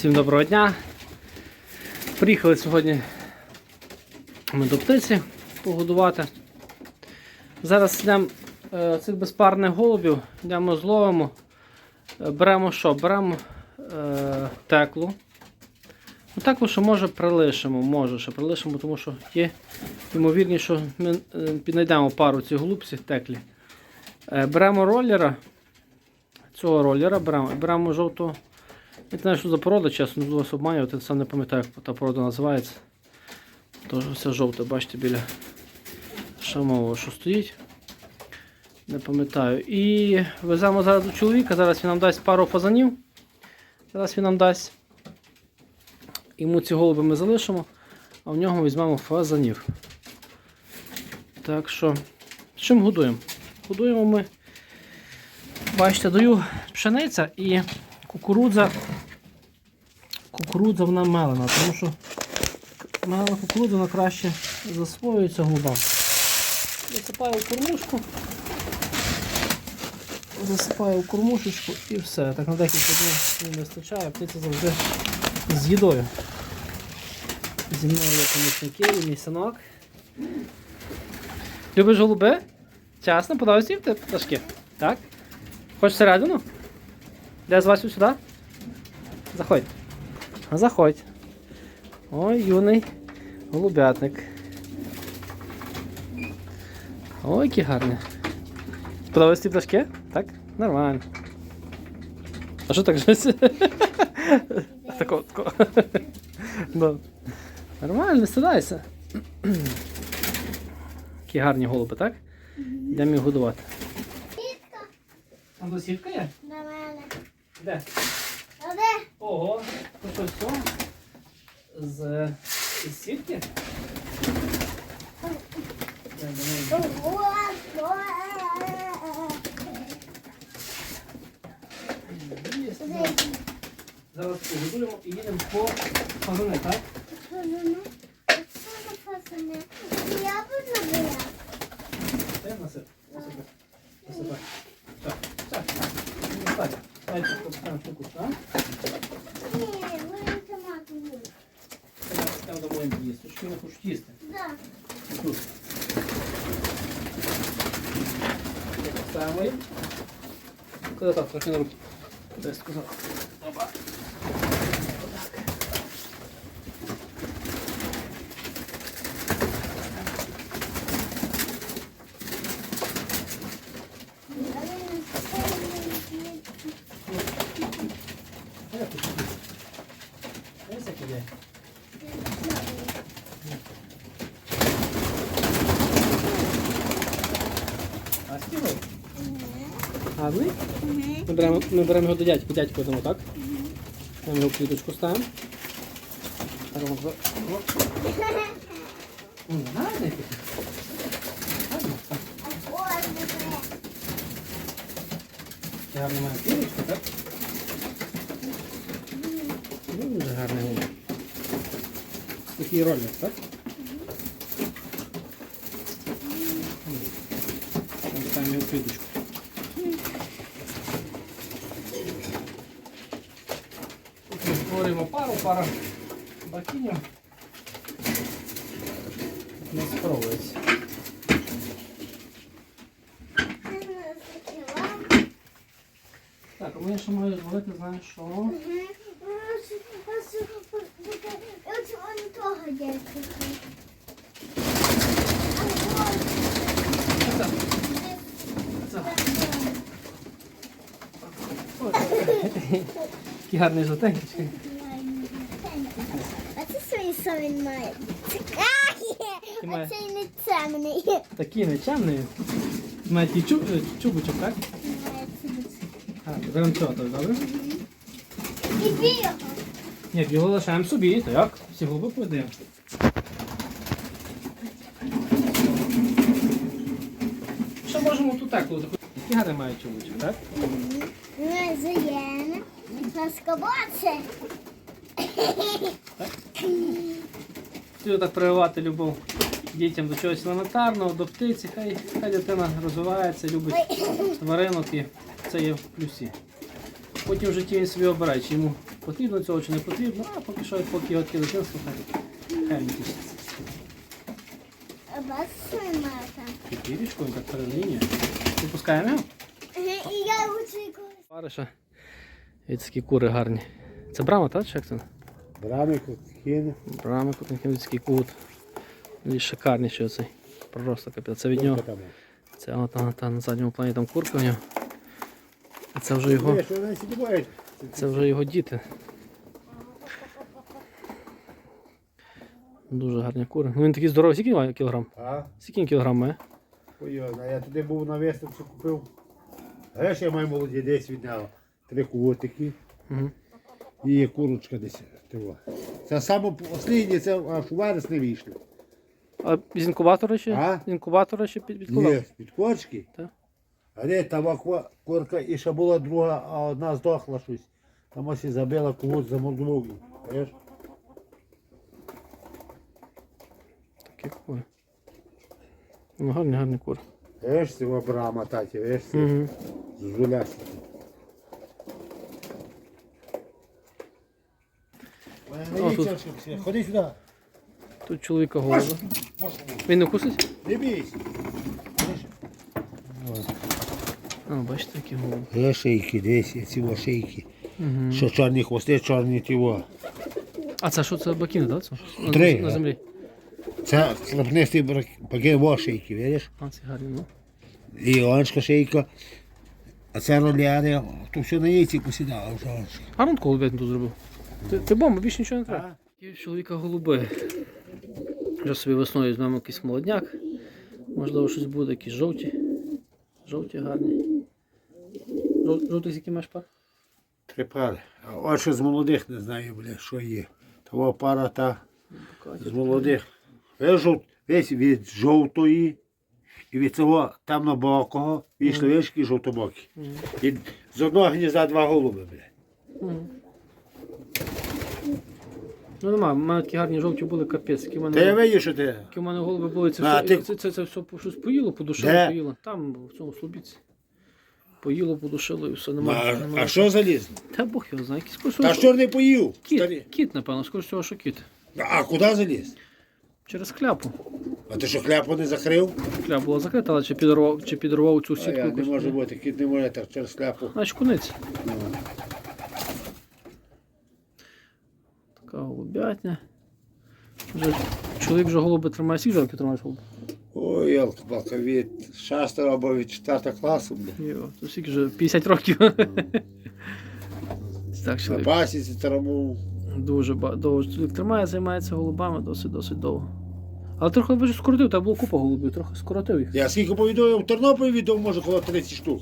Всім доброго дня. Приїхали сьогодні ми до птиці погодувати. Зараз йдемо е, цих безпарних голубів, йдемо зловимо. Е, Беремо що? Беремо е, теклу. Ну, теклу, що може прилишимо, може ще прилишимо, тому що є ймовірність, що ми е, піднайдемо пару цих голубців теклі. Е, беремо роллера. Цього роллера беремо, беремо жовтого. Я не знаю, що за порода, чесно, не вас обманювати, сам не пам'ятаю, як та порода називається. Тож все жовте, бачите, біля шамового, що стоїть. Не пам'ятаю. І веземо зараз до чоловіка, зараз він нам дасть пару фазанів. Зараз він нам дасть. Йому ці голуби ми залишимо, а в нього візьмемо фазанів. Так що, чим годуємо? Годуємо ми, бачите, даю пшениця і кукурудза. Кукурудза вона мелена, тому що мелена кукурудза вона краще засвоюється голубам. Засипаю в кормушку. Засипаю в кормушечку і все. Так на декілька днів не вистачає, птиця завжди з їдою. Зі мною є помічники і мій синок. Любиш голуби? Часно, подобаються ті пташки? Так? Хочеш всередину? Де з вас сюди? Заходь. Заходь. Ой, юний голубятник. Ой, які гарні. Подобаються ці пташки? Так? Нормально. А що так щось? Тако, тако. Да. Нормально, сідайся. Які гарні голуби, так? Йдемо їх годувати. Сітка Там до є? на мене. Де? Ого, то що? З, сітки? Я думаю, Ого, є. Зараз погодуємо і їдемо по пагони, так? Я буду брати. Це насип. Насипай. Насипай. Так, так, так. Насипай. Дайте поставимо штуку, так? Ні, ви томати будуть. Зараз там дамо їм їсти. Що не хочуть їсти? Да. Тут. Поставимо їм. Куди так, трохи на руки. Куди я сказав? Опа. Як тут? Ось як іде. А стіло? Гарний? Ми беремо, його до дядьку, дядьку йдемо, так? Ми його в кліточку ставимо. Гарно має кліточку, так? Ну, Дуже гарний голуб. Такий ролик, так? Ставимо його в кліточку. Тут створюємо пару, пара бакінів. Не спробується. Так, а мені ще маю звалити, знаєш, що? Того дядька. Ой, гарний жовтенький. Совін має. Ти А цей не темний. Такий нечемний. Має такий чуб, е, чубочок, так? А, беремо цього, так, добре? І білого. Ні, його лишаємо собі, так? Всі голуби поведаємо. Що можемо тут так, такі гарні мають чубочок, так? Не зуєна. Наскобоце. Хотів так прививати любов дітям до чогось елементарного, до птиці, хай, хай дитина розвивається, любить тваринок і це є в плюсі. Потім в житті він собі обирає, чи йому потрібно цього, чи не потрібно, а поки що, поки його таке дитинство, хай хай він тішиться. Він так перелінює. Випускаємо І я. Париша. І такі кури гарні. Це брама, так? Чи як це? Брами, кіни. Брама, кутенківський кут. І шикарніший оцей. Просто капець. Це від нього. Це от, та, та, на задньому плані там курка в нього. А це вже його. Це вже його діти. Дуже гарні кури. Ну він такий здоровий, скільки має кілограм? А? Скільки кілограм має? Хуйозно. Я туди був на виставці купив. Знаєш, я маю молоді десь відняв. Три кутики Угу. і курочка десь. Того. Це саме останнє, це аж у вересні вийшло. А з інкубатора ще? А? З інкубатора ще під, підкладав? Ні, від кочки. Так. А де там курка і ще була друга, а одна здохла щось. Там ось і забила когось замордував. Знаєш? Такі кури. Ну, гарні, гарні кури. Знаєш, цього брама таті, знаєш, Угу. з жулясі. Тут. Ходи сюди. Тут чоловіка голова. Він не вкусить? Не бійся. А, бачите, які голови. Є шийки, десь ці о шийки. Угу. Що чорні хвости, чорні тіло. А це що, це бакіни, так? Це? На- Три. На, на землі. Це слабнистий паки во шийки, видиш? А, ці гарні, ну. І оншка шийка. А це роляри, то все на яйці посідало. Гарно голубятню тут зробив. Ти, ти бомба, більше нічого не треба. Чоловіка голуби. Вже собі весною візьмемо якийсь молодняк. Можливо, щось буде, якісь жовті. Жовті гарні. Жов- Жовтих який маєш пар? Три пари. А от що з молодих не знаю, бля, що є. Того пара та з молодих. Весь, весь від жовтої і від цього темнобокого вийшли вишки жовтобокі. І з одного гнізда два голуби, бля. Мгм. Ну нема, в мене такі гарні жовті були капець. Які в мене, я які що ти. в мене голуби були, це, А, все, ти- це, це, це все щось поїло, подушило, Де? поїло. Там, в цьому слобіці. Поїло, подушило і все, немає. А, а що залізно? Та Бог його знає, якийсь Та кусок. що не поїв? Кіт, Старі. кіт, напевно, скоріш всього, що кіт. А куди заліз? Через кляпу. А ти що кляпу не закрив? Кляпа була закрита, але чи підорвав, чи підорвав цю А сітку я, не якусь. може бути, кіт не може так через кляпу. Значить, куниць. Така голубятня. Вже, чоловік вже голуби тримає. Скільки років тримаєш голуби? Ой, ялка палка від 6 або від 4 класу. Йо, то скільки вже 50 років. так, На пасіці тому. Дуже довго чоловік тримає, займається голубами досить досить довго. Але трохи вже скоротив, там було купа голубів, трохи скоротив їх. Я скільки повідомив в Тернополі відомо, може коло 30 штук.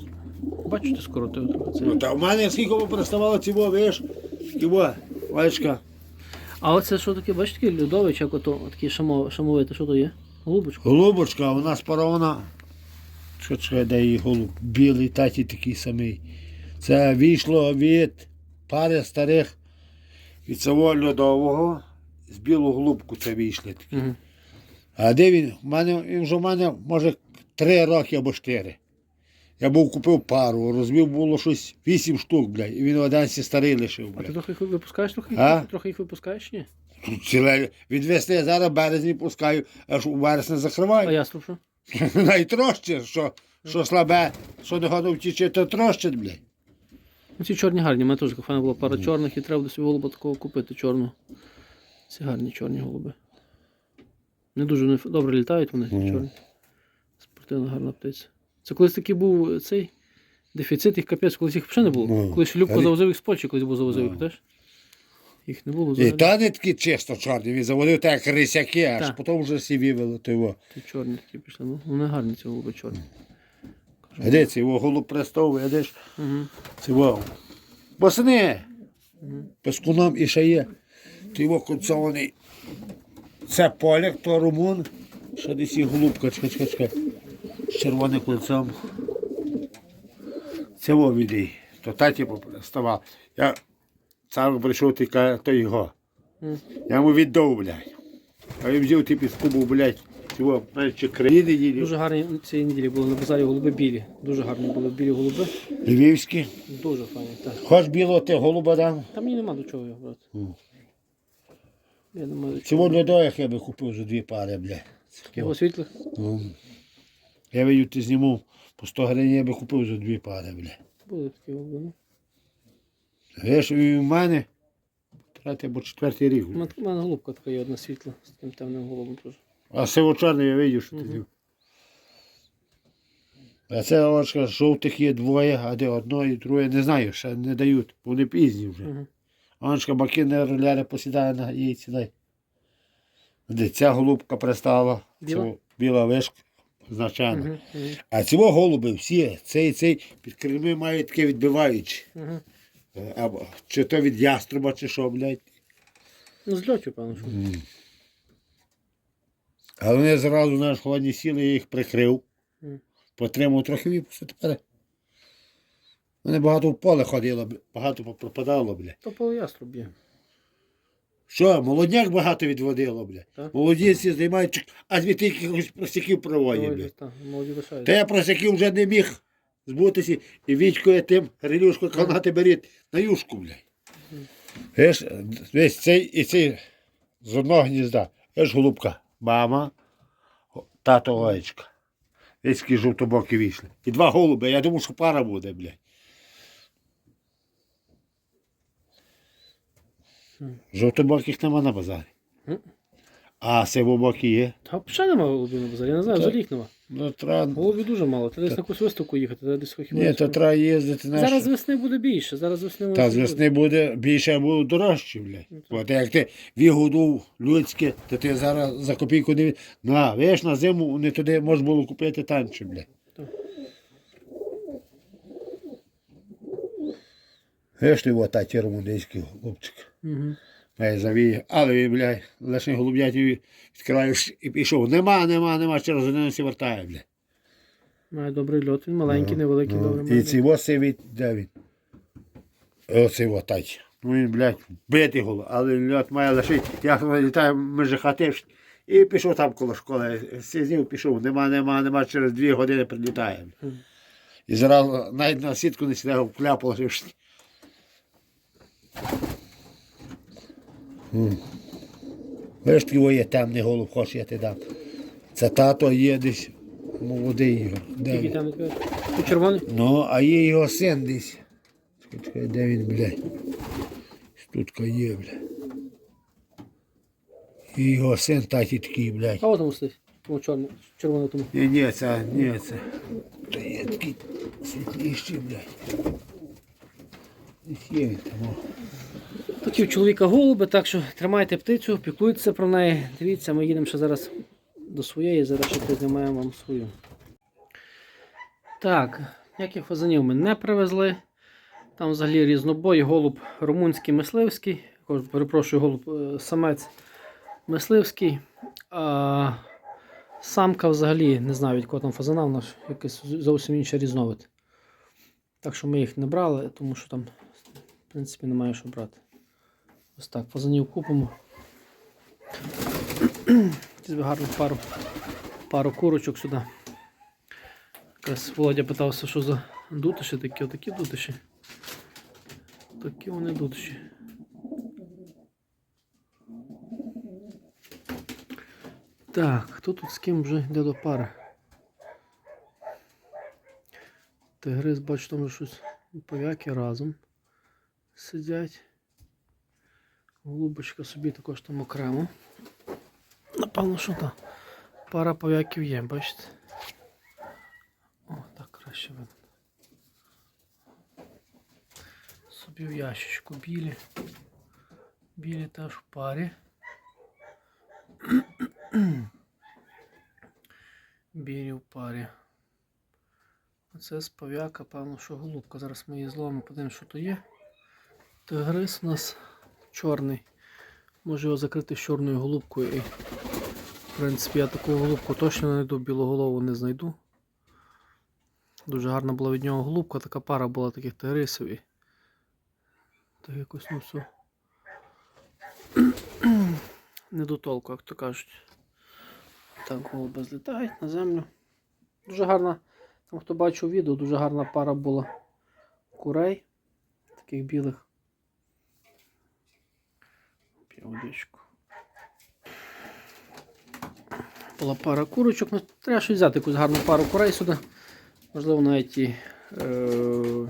Бачу, ти скоротив трохи. Ну, та в мене скільки переставало цього, виш, його, Валечка. А оце що таке, бачите, такий льодович, як ото, такий шамо, шамовитий, що то є? Голубочка. Голубочка, у нас парована. Що це, де її голуб? Білий, таті такий самий. Це вийшло від пари старих від цього льодового. З білого голубку це вийшли. такі. Угу. А де він? У мене, він вже в мене, може, три роки або чотири. Я був купив пару, розбив було щось вісім штук, блядь, і він один сі старий лишив, А ти трохи їх випускаєш трохи? А? Трохи їх випускаєш, ні? Тут ціле від весни, я зараз в березні пускаю, аж у вересні А закриваю. яструб що? Найтрощі, що, що слабе, що не годно втіче, то трощить, блядь. Ну, ці чорні гарні, у мене теж файна була пара чорних і треба до собі голуба такого купити чорного. Ці гарні чорні голуби. Не дуже вони добре літають вони, чорні. Спортивна гарна птиця. Це колись такий був цей дефіцит, їх капець, колись їх взагалі не було. Ну, Колись Любко завозив їх з Польщі, колись був завозив їх, теж? Їх не було І взагалі. та не такі чисто чорні, він заводив так як рисяки, аж Так. потім вже всі вивели то його. Ті чорні такі пішли. Ну, вони гарні ці голуби чорні. А де це його голуб престовує, де ж Угу. це його. Босни! Пескуном і ще є. Ти його концований. Це поляк, то румун. Ще десь і голубка, чекай, чекай, чекай. З червоним кольцом. Це відій. То таті ставав. Я сам прийшов, ти каже, то його. Я йому віддав, блядь. А він взяв ти під скубу, блядь. його менше країни неділі. Дуже гарні цієї неділі були на базарі голуби білі. Дуже гарні були білі голуби. Львівські. Дуже файні. Так. Хоч білого ти голуба дам. Там мені нема до чого його брати. Я не маю до чого. Сьогодні доях я би купив за дві пари, бля. Його світлих. Ну. Я видю, ти зніму по 100 гривень, я би купив за дві пари, бля. Такі голуби. ну. Знаєш, і в мене третій або четвертий рік. У мене- У мене голубка така є одна світла з таким темним голубом теж. А сиво-чорний я видів, що ти Мгм. зів. А це очка жовтих є двоє, а де одно і друге, не знаю, ще не дають, бо вони пізні вже. Угу. Ончка бакини роляри посідає на яйці дай. Де ця голубка пристала, Біла? це біла вишка, значена. Угу. Угу. А ці голуби всі, цей цей під крильми мають таке відбиваюче. Угу. Е, Або, чи то від яструба, чи що, блядь. Ну, з льотю, певно, що. Але вони зразу на холодні сіли, я їх прикрив. Мгм. Потримав трохи випусти тепер. Вони багато в поле ходило, бля, багато пропадало, бля. То по яструб є. Що, молодняк багато відводило, бля. Так. Молодіці займають, а звідти якихось простяків проводять, бля. Так, молоді Та я простяків вже не міг збутися і вічкою тим грилюшку канати беріть на юшку, бля. Весь, весь цей і цей з одного гнізда. Весь голубка. Мама, тато Олечка. Весь такі жовтобокі вийшли. І два голуби. Я думав, що пара буде, блядь. Мгм. Жовтобоких нема на базарі. А сивобокі є. Та взагалі нема голубів на базарі, я не знаю, взагалі їх нема. Ну, треба... Голубів дуже мало. Треба десь на якусь виставку їхати, треба десь хоч Ні, то треба їздити на Зараз весни буде більше, зараз весни Та з весни буде більше або дорожче, блядь. Ну. От як ти вигодув людське, то ти зараз за копійку не від... На, виш на зиму не туди можна було купити танче, блядь. Ти ота румунейський голубчик. Угу. Має завіє, але він, блядь, лише голуб'ятів відкриваєш і пішов. Нема, нема, нема, через один сі вертає, блядь. Має добрий льот, він маленький, невеликий, Ну, добрий. І ці сивий, де він? Оцей отач. Ну він, блядь, битий голуб, але льот має лише, я літаю межі хати і пішов там коло школи. Сидів, пішов, нема, нема, нема, через дві години прилітає. І зразу навіть на сітку не сідав, в кляп положив. Виш твій є темний голуб, хоч я ти дам. Це тато є десь молодий його. Де він? там червоний? Ну, а є його син десь. Чекай, чекай, де він, блядь? Тут є, блядь. І його син такі такий, блядь. А от там стоїть. Чорний, червоний тому. Ні, ні, це, ні, це. То є такий світліший, блядь. Є. Тут у чоловіка голуби, так що тримайте птицю, піклуйтеся про неї. Дивіться, ми їдемо ще зараз до своєї, зараз ще познімаємо вам свою. Так, ніяких фазанів ми не привезли. Там взагалі різнобой, голуб румунський мисливський. Перепрошую, голуб е, самець мисливський. А самка взагалі не знаю від кого там фазана, вона ж якийсь зовсім інший різновид. Так що ми їх не брали, тому що там, в принципі, немає що брати. Ось так, фазанів купимо. Візьми гарну пару, пару курочок сюди. Якраз Володя питався, що за дутиші такі, отакі дутиші. Такі вони дутиші. Так, хто тут з ким вже йде до пари? Тигриз, бачу, там щось пов'яки разом сидять. Голубочка собі також там окремо. Напевно, що там. Пара пов'яків є, бачите? О, так краще видно. Собі в ящичку білі. Білі теж в парі. Білі в парі. Оце з пов'яка, певно, що голубка. Зараз ми її зловимо, подивимося, що то є. Тигрис у нас чорний. Може його закрити з чорною голубкою. І, в принципі, я таку голубку точно не знайду, білоголову не знайду. Дуже гарна була від нього голубка, така пара була таких тигрисів. І... Так якось ну. Не до толку, як то кажуть. Так, голуби злітають на землю. Дуже гарна, там хто бачив відео, дуже гарна пара була курей. Таких білих. П'ю водичку. Була пара курочок. Ну, треба щось взяти якусь гарну пару курей сюди. Можливо, навіть і е-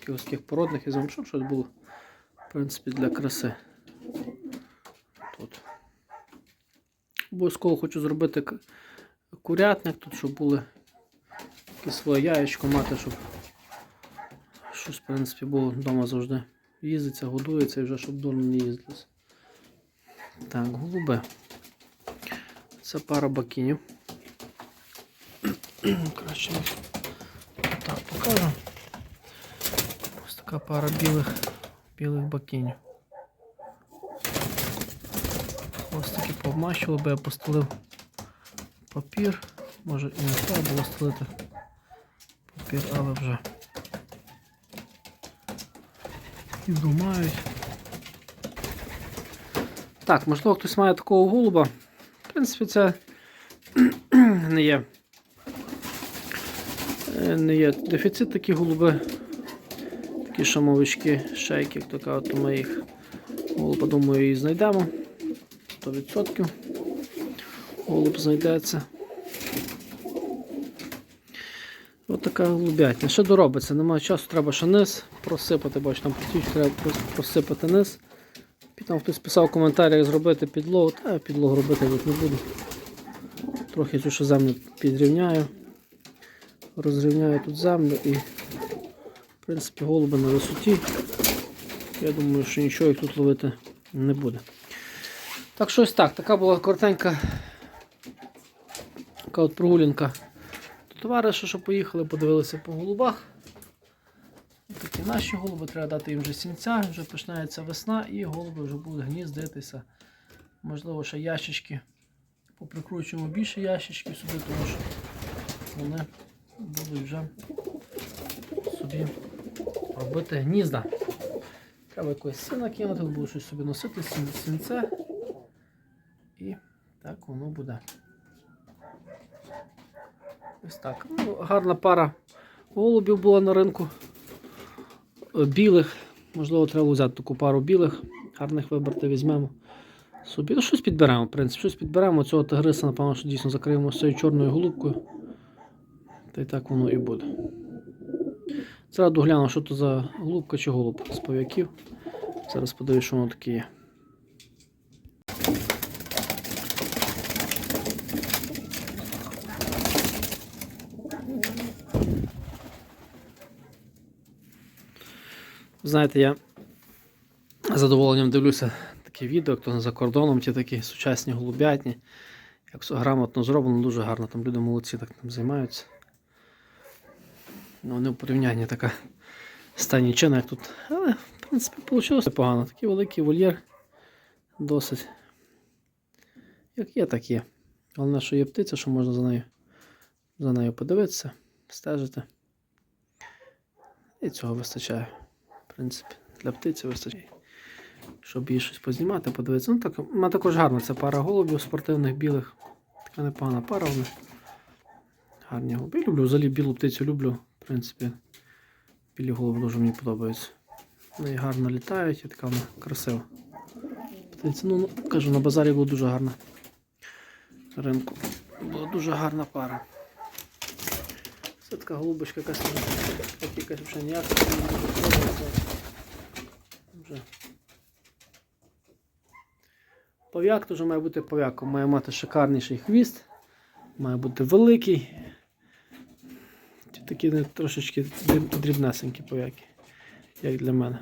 якихось таких породних і щоб щось було. В принципі, для краси. Тут. Обов'язково хочу зробити курятник тут, щоб були якесь своє яєчко мати, щоб щось, в принципі, було вдома завжди. Їздиться, годується і вже щоб дурно не їздилося. Так, голуби. Це пара бакінів. Краще так покажу. Ось така пара білих, білих бакінів. Ось таки повмащували, би я постелив папір. Може і не треба було стелити папір, але вже і думають. Так, можливо, хтось має такого голуба. В принципі, це не є. е, Не є дефіцит такі голуби. Такі шамовички, шейки, як то кажуть, то ми їх голуба, думаю, і знайдемо. 100% голуб знайдеться. Ось така голубятня. Ще доробиться, немає часу, треба ще низ просипати, бачу, там протічку треба просипати низ. Там хтось писав в коментарях зробити підлогу, та я підлогу робити тут не буду. Трохи цю ще землю підрівняю, розрівняю тут землю і в принципі голуби на висоті. Я думаю, що нічого їх тут ловити не буде. Так, щось так. Така була коротенька така от прогулянка до товариша, що поїхали, подивилися по голубах. Такі наші голуби, треба дати їм вже сінця, вже починається весна і голуби вже будуть гніздитися. Можливо, ще ящички. Поприкручуємо більше ящичків сюди, тому що вони будуть вже собі робити гнізда. Треба якось сина кинути, буду щось собі носити, сінце. І так воно буде. Ось так. Ну, гарна пара голубів була на ринку. Е, Білих. Можливо, треба взяти таку пару білих. Гарних вибрати візьмемо. Собі. Ну, щось підберемо, в принципі, щось підберемо. Цього тигриса, напевно, що дійсно закриємо з цією чорною голубкою. Та й так воно і буде. Зараз догляну, що то за голубка чи голуб з пов'яків. Зараз подивлюсь, що воно таке є. Знаєте, я з задоволенням дивлюся такі відео, хто за кордоном, ті такі сучасні голубятні. Як все грамотно зроблено, дуже гарно. Там люди молодці так там займаються. Ну, не в порівнянні така станічина, як тут. Але, в принципі, вийшло непогано. Такий великий вольєр. Досить. Як є, так є. Головне, що є птиця, що можна за нею, за нею подивитися, стежити. І цього вистачає. Принципі, для птиці вистачає. Щоб її щось познімати, подивитися. Ну, так, мене також гарна ця пара голубів спортивних білих. Така непогана пара в них. Гарні голуби. Я люблю взагалі білу птицю люблю. В принципі, білі голуби дуже мені подобаються. Вони гарно літають і така вона красива. Птиця, ну, ну, кажу, на базарі була дуже гарна. Ринку. Була дуже гарна пара. Така голубочка якась, так якась вже ніяка. Вже. Пов'як теж має бути пов'яком, має мати шикарніший хвіст, має бути великий. Такі трошечки дрібнесенькі пов'яки, як для мене.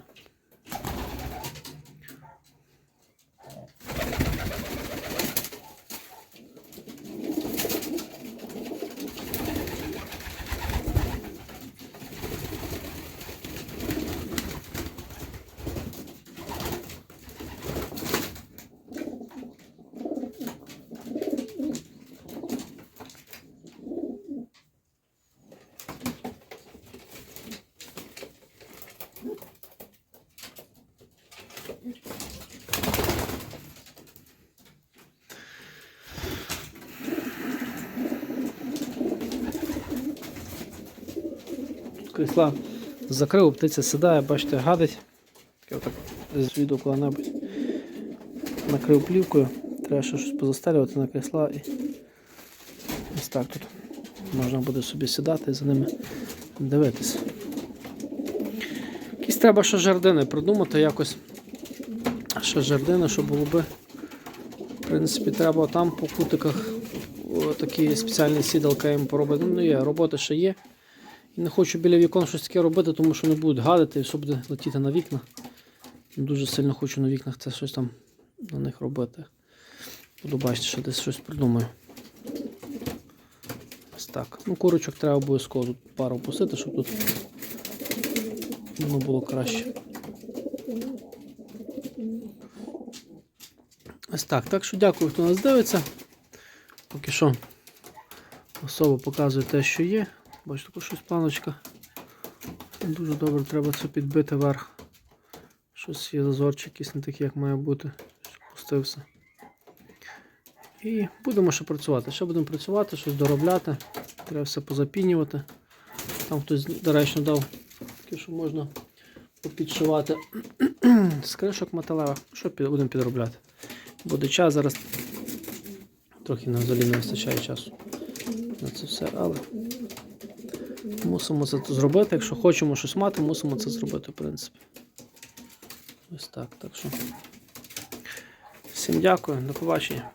Крісла закрив, птиця сідає, бачите, гадить. Я отак з відео коли-небудь накрив плівкою. Треба ще щось позастелювати на крісла і ось так тут можна буде собі сідати і за ними дивитися. Якісь треба ще жардини придумати якось. Ще жардини, щоб було би. В принципі, треба там по кутиках такі спеціальні сідалка їм поробити. Ну, є, роботи ще є. Не хочу біля вікон щось таке робити, тому що не будуть гадити і все буде летіти на вікна. Дуже сильно хочу на вікнах це щось там на них робити. Буду бачити, що десь щось придумаю. Ось так. Ну, курочок треба обов'язково тут пару пустити, щоб тут воно було краще. Ось так. Так що дякую, хто нас дивиться. Поки що особо показує те, що є. Бачите, тут щось планочка. Дуже добре треба це підбити вверх. Щось є зазорчик якийсь не такий, як має бути. Пустився. І будемо ще працювати. Ще будемо працювати, щось доробляти. Треба все позапінювати. Там хтось доречно дав, таке, що можна попідшивати з кришок металевих. Що під- будемо підробляти? Буде час зараз. Трохи нам взагалі не вистачає часу на це все, але мусимо це зробити. Якщо хочемо щось мати, мусимо це зробити, в принципі. Ось так. Так що. Всім дякую, до побачення.